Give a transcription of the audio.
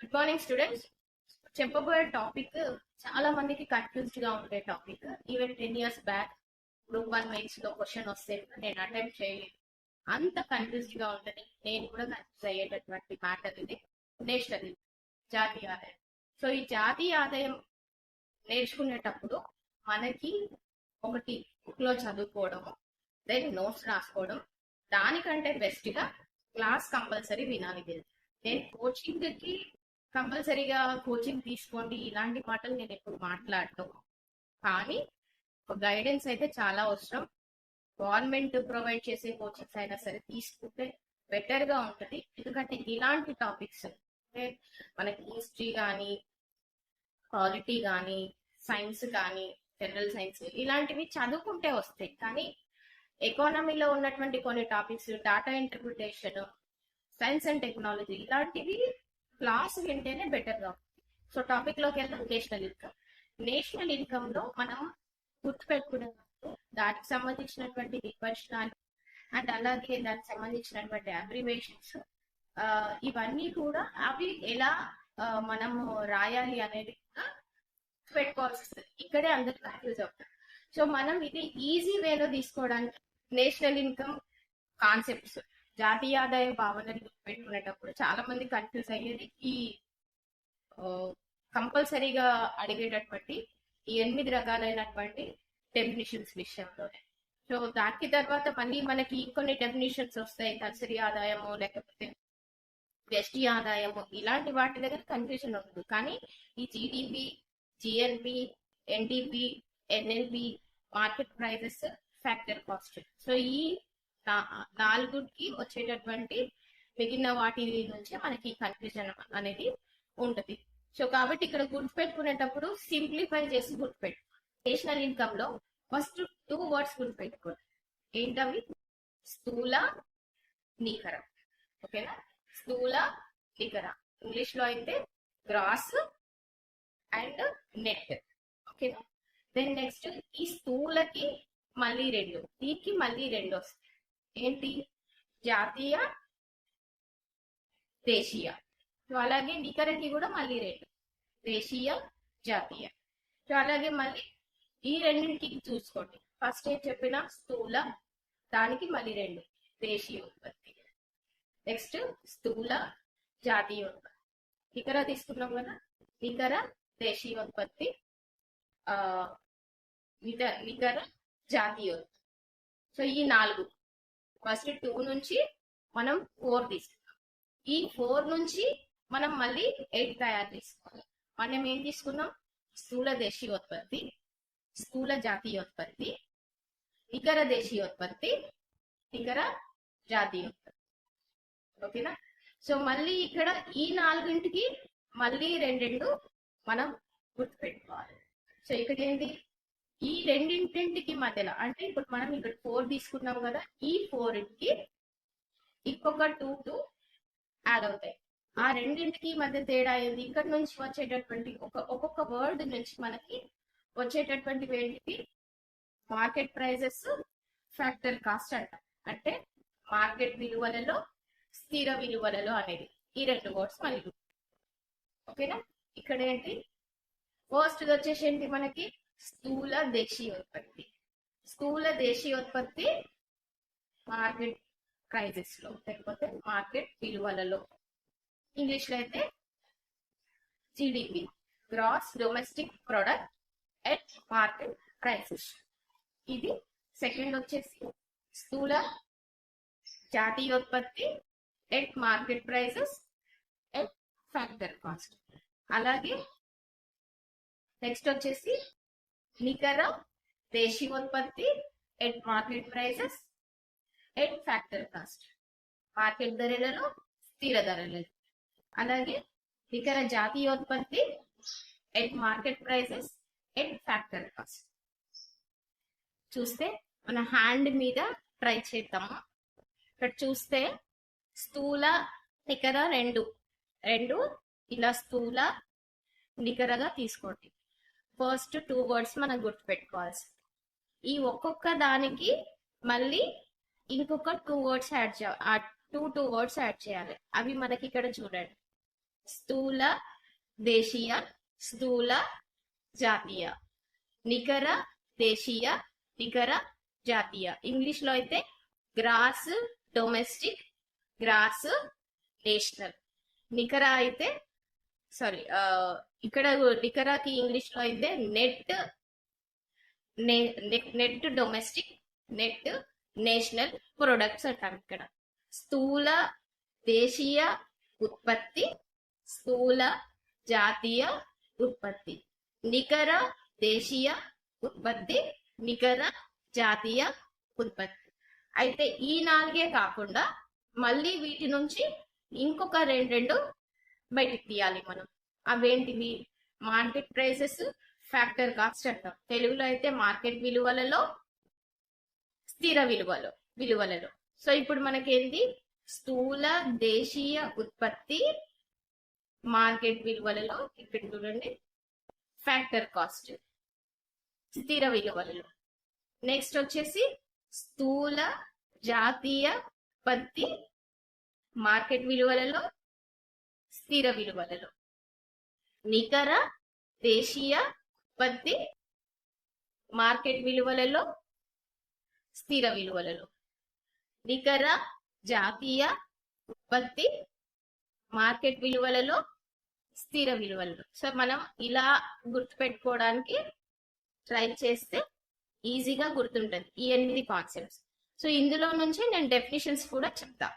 Good morning students చెప్పబోయే topic చాలా మందికి కన్ఫ్యూజ్డ్గా ఉండే topic even ten years back group one మెయిన్స్లో క్వశ్చన్ వస్తే నేను అటెంప్ట్ చేయలేదు. అంత కన్ఫ్యూజ్డ్గా ఉంటుంది. నేను కూడా కన్ఫ్యూజ్ అయ్యేటటువంటి మ్యాటర్ ఇది. నేషనల్ జాతీయ ఆదాయం. సో ఈ జాతీయ ఆదాయం నేర్చుకునేటప్పుడు మనకి ఒకటి బుక్లో చదువుకోవడం దెన్ నోట్స్ రాసుకోవడం దానికంటే బెస్ట్గా క్లాస్ కంపల్సరీ వినాలి. నేను కోచింగ్కి కంపల్సరీగా కోచింగ్ తీసుకోండి. ఇలాంటి మాటలు నేను ఎప్పుడు మాట్లాడటం కానీ గైడెన్స్ అయితే చాలా అవసరం. గవర్నమెంట్ ప్రొవైడ్ చేసే కోచింగ్స్ అయినా సరే తీసుకుంటే బెటర్గా ఉంటుంది. ఎందుకంటే ఇలాంటి టాపిక్స్ అంటే మనకి హిస్టరీ కానీ పాలిటీ కానీ సైన్స్ కానీ జనరల్ సైన్స్ ఇలాంటివి చదువుకుంటే వస్తాయి. కానీ ఎకానమీలో ఉన్నటువంటి కొన్ని topics data interpretation science and technology ఇలాంటివి క్లాస్ వింటేనే బెటర్గా సో టాపిక్లోకి వెళ్దాం నేషనల్ ఇన్కమ్ నేషనల్ ఇన్కమ్లో మనం గుర్తుపెట్టుకునే దానికి సంబంధించినటువంటి నిర్వచనాలు అండ్ అలాగే దానికి సంబంధించినటువంటి అబ్రివేషన్స్ ఇవన్నీ కూడా అవి ఎలా మనం మనము రాయాలి అనేది కూడా పెట్టుకోవాల్సి వస్తుంది. ఇక్కడే అందరు కన్ఫ్యూజ్ అవుతారు. సో మనం ఇది ఈజీ వేలో తీసుకోవడానికి నేషనల్ ఇన్కమ్ కాన్సెప్ట్స్ జాతీయ ఆదాయ భావనలు పెట్టుకునేటప్పుడు చాలా మంది కన్ఫ్యూజ్ అయ్యేది ఈ కంపల్సరీగా అడిగేటటువంటి ఈ ఎనిమిది రకాలైనటువంటి డెఫినేషన్స్ విషయంలోనే. సో దానికి తర్వాత మళ్ళీ మనకి కొన్ని డెఫినేషన్స్ వస్తాయి. తలసరి ఆదాయము లేకపోతే వ్యష్టి ఆదాయము ఇలాంటి వాటి దగ్గర కన్ఫ్యూజన్ ఉండదు. కానీ ఈ GDP GNP NDP NLP market prices factor cost so ఈ నా- నాలుగుకి వచ్చేటటువంటి మిగిలిన వాటి నుంచి మనకి కన్ఫ్యూజన్ అనేది ఉంటది. సో కాబట్టి ఇక్కడ గుర్తుపెట్టుకునేటప్పుడు సింప్లిఫై చేసి గుర్తుపెట్టు. నేషనల్ ఇన్కమ్లో ఫస్ట్ టూ వర్డ్స్ గుర్తుపెట్టుకోండి. ఏంటవి? స్థూల నికర. ఓకేనా స్థూల నికర. ఇంగ్లీష్లో అయితే గ్రాస్ అండ్ నెట్ ఓకేనా దెన్ నెక్స్ట్ ఈ స్థూలకి మళ్ళీ రెండు. దీనికి మళ్ళీ రెండు వస్తాయి. ఏంటి? జాతీయ దేశీయ. సో అలాగే నికరకి కూడా మళ్ళీ రెండు. దేశీయ జాతీయ. సో అలాగే మళ్ళీ ఈ రెండింటికి చూసుకోండి. ఫస్ట్ ఏం చెప్పిన? స్థూల. దానికి మళ్ళీ రెండు. దేశీయ ఉత్పత్తి. నెక్స్ట్ స్థూల జాతీయ ఉత్పత్తి. నికర తీసుకున్నాం కదా? నికర దేశీయ ఉత్పత్తి. ఆ నికర జాతీయ ఉత్పత్తి. సో ఈ నాలుగు. ఫస్ట్ టూ నుంచి మనం ఫోర్ తీసుకున్నాం ఈ ఫోర్ నుంచి మనం మళ్ళీ ఎయిట్ తయారు చేసుకోవాలి. మనం ఏం తీసుకున్నాం? స్థూల దేశీయోత్పత్తి స్థూల జాతీయోత్పత్తి ఇతర దేశీయోత్పత్తి ఇతర జాతీయోత్పత్తి. ఓకేనా? సో మళ్ళీ ఇక్కడ ఈ నాలుగింటికి మళ్ళీ రెండు రెండు మనం గుర్తుపెట్టుకోవాలి. సో ఇక్కడ ఏంటి? ఈ రెండింటింటికి మధ్యలో అంటే ఇప్పుడు మనం ఇక్కడ ఫోర్ తీసుకున్నాం కదా ఈ ఫోర్కి ఇంకొక టూ టూ యాడ్ అవుతాయి. ఆ రెండింటికి మధ్య తేడా ఏంది? ఇక్కడ నుంచి వచ్చేటటువంటి ఒక ఒక్కొక్క వర్డ్ నుంచి మనకి వచ్చేటటువంటి ఏంటివి మార్కెట్ ప్రైజెస్ ఫ్యాక్టర్ కాస్ట్ అంట. అంటే మార్కెట్ విలువలలో స్థిర విలువలలో అనేది. ఈ రెండు వర్డ్స్ మనకి ఓకేనా? ఇక్కడ ఏంటి? ఫస్ట్ వచ్చేసి ఏంటి మనకి? స్థూల దేశీయోత్పత్తి. స్థూల దేశీయోత్పత్తి మార్కెట్ ప్రైజెస్లో లేకపోతే మార్కెట్ విలువలలో. ఇంగ్లీష్లో అయితే GDP gross domestic product at market prices ఇది సెకండ్ వచ్చేసి స్థూల జాతీయోత్పత్తి at market prices at factor cost. అలాగే నెక్స్ట్ వచ్చేసి నికర దేశీయోత్పత్తి at market prices at factor cost. Market ధరలలో స్థిర ధరలలో అలాగే నికర జాతీయోత్పత్తి at market prices at factor cost. చూస్తే మన హ్యాండ్ మీద ట్రై చేద్దాము. ఇక్కడ చూస్తే స్థూల నికర రెండు. రెండు ఇలా స్థూల నికరగా తీసుకోండి. ఫస్ట్ టూ వర్డ్స్ మనం గుర్తుపెట్టుకోవాల్సి ఈ ఒక్కొక్క దానికి మళ్ళీ ఇంకొక టూ వర్డ్స్ యాడ్ చేయాలి టూ టూ వర్డ్స్ యాడ్ చేయాలి. అవి మనకి ఇక్కడ చూడండి. స్థూల దేశీయ స్థూల జాతీయ. నికర దేశీయ నికర జాతీయ. ఇంగ్లీష్లో అయితే గ్రాస్ డొమెస్టిక్ గ్రాస్ నేషనల్. నికర అయితే సారీ uh, ఇక్కడ నికరాకి ఇంగ్లీష్లో అయితే net net domestic net national products అంటాం ఇక్కడ. స్థూల దేశీయ ఉత్పత్తి స్థూల జాతీయ ఉత్పత్తి. నికర దేశీయ ఉత్పత్తి నికర జాతీయ ఉత్పత్తి. అయితే ఈ నాలుగే కాకుండా మళ్ళీ వీటి నుంచి ఇంకొక రెండు రెండు బయటికి తీయాలి మనం. అవేంటివి మార్కెట్ ప్రైసెస్ ఫ్యాక్టర్ కాస్ట్ అంటాం. తెలుగులో అయితే మార్కెట్ విలువలలో స్థిర విలువలు విలువలలో. సో ఇప్పుడు మనకేంది? స్థూల దేశీయ ఉత్పత్తి మార్కెట్ విలువలలో ఇక్కడ చూడండి. ఫ్యాక్టర్ కాస్ట్ స్థిర విలువలలో. నెక్స్ట్ వచ్చేసి స్థూల జాతీయ ఉత్పత్తి మార్కెట్ విలువలలో స్థిర విలువలలో. నికర దేశీయ ఉత్పత్తి మార్కెట్ విలువలలో స్థిర విలువలలో. నికర జాతీయ ఉత్పత్తి మార్కెట్ విలువలలో స్థిర విలువలలో. సో మనం ఇలా గుర్తుపెట్టుకోవడానికి ట్రై చేస్తే ఈజీగా గుర్తుంటుంది ఈ ఎనిమిది కాన్సెప్ట్స్ సో ఇందులో నుంచి నేను డెఫినేషన్స్ కూడా చెప్తాను